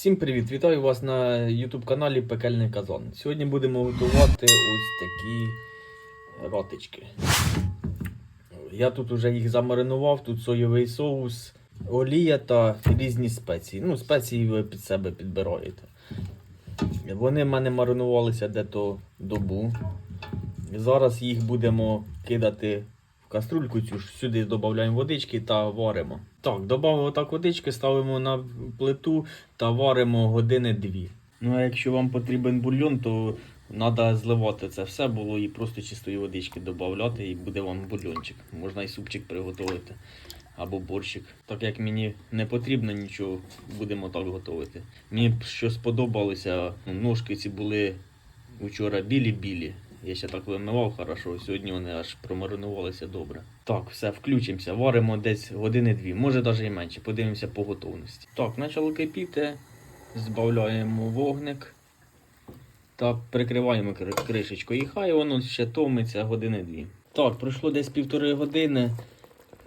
Всім привіт! Вітаю вас на YouTube каналі Пекельний Казан. Сьогодні будемо готувати ось такі ротички. Я тут вже їх замаринував, тут соєвий соус, олія та різні спеції. Ну, спеції ви під себе підбираєте. Вони в мене маринувалися дето добу. Зараз їх будемо кидати каструльку цю ж сюди додаємо водички та варимо. Так, додав так водички, ставимо на плиту та варимо години дві. Ну а якщо вам потрібен бульйон, то треба зливати це все було і просто чистої водички додати, і буде вам бульйончик. Можна і супчик приготувати або борщик. Так як мені не потрібно нічого, будемо так готувати. Мені б що сподобалося, ножки ці були вчора білі-білі. Я ще так вимивав хорошо, сьогодні вони аж промаринувалися добре. Так, все, включимося, варимо десь години-дві, може навіть і менше, подивимося по готовності. Так, почало кипіти, збавляємо вогник та прикриваємо кри- кришечкою. І хай воно ще томиться години-дві. Так, пройшло десь півтори години,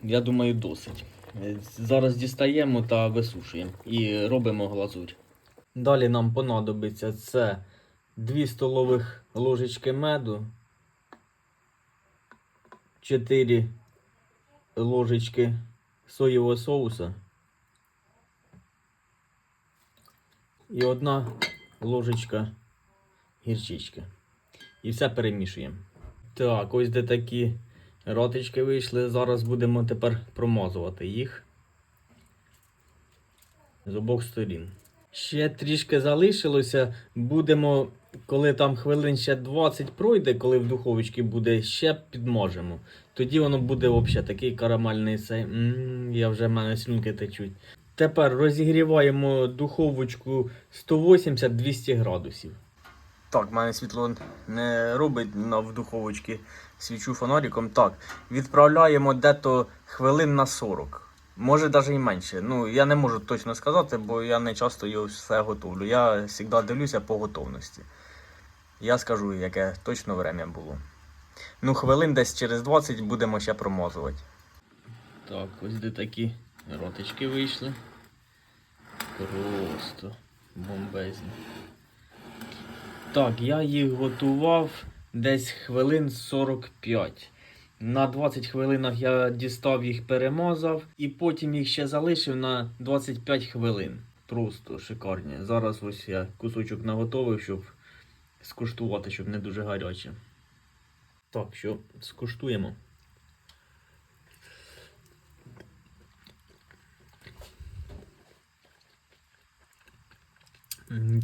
я думаю, досить. Зараз дістаємо та висушуємо і робимо глазурь. Далі нам понадобиться це 2 столових ложечки меду, 4 ложечки соєвого соуса і одна ложечка гірчички. І все перемішуємо. Так, ось де такі ротички вийшли. Зараз будемо тепер промазувати їх з обох сторін. Ще трішки залишилося. Будемо, коли там хвилин ще 20 пройде, коли в духовочці буде, ще підможемо. Тоді воно буде взагалі такий карамельний цей. м я вже в мене слюнки течуть. Тепер розігріваємо духовочку 180-200 градусів. Так, в мене світло не робить в духовочці. Свічу фонариком. Так, відправляємо дето хвилин на 40. Може навіть і менше. Ну, я не можу точно сказати, бо я не часто його все готовлю. Я завжди дивлюся по готовності. Я скажу, яке точно время було. Ну, хвилин десь через 20 будемо ще промазувати. Так, ось де такі ротички вийшли. Просто бомбезні. Так, я їх готував десь хвилин 45. На 20 хвилинах я дістав їх, перемазав, і потім їх ще залишив на 25 хвилин. Просто шикарні. Зараз ось я кусочок наготовив, щоб скуштувати, щоб не дуже гаряче. Так, що скуштуємо.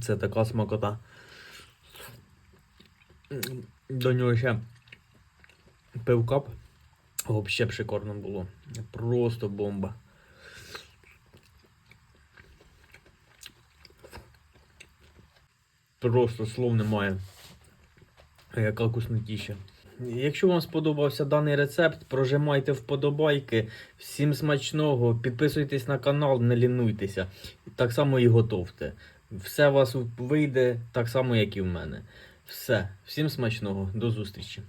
Це така смакота. До нього ще пивкап. Взагалі б шикарно було. Просто бомба. Просто слов немає. Яка вкуснотіща. Якщо вам сподобався даний рецепт, прожимайте вподобайки. Всім смачного, підписуйтесь на канал, не лінуйтеся. Так само і готовте. Все у вас вийде так само, як і в мене. Все, всім смачного, до зустрічі.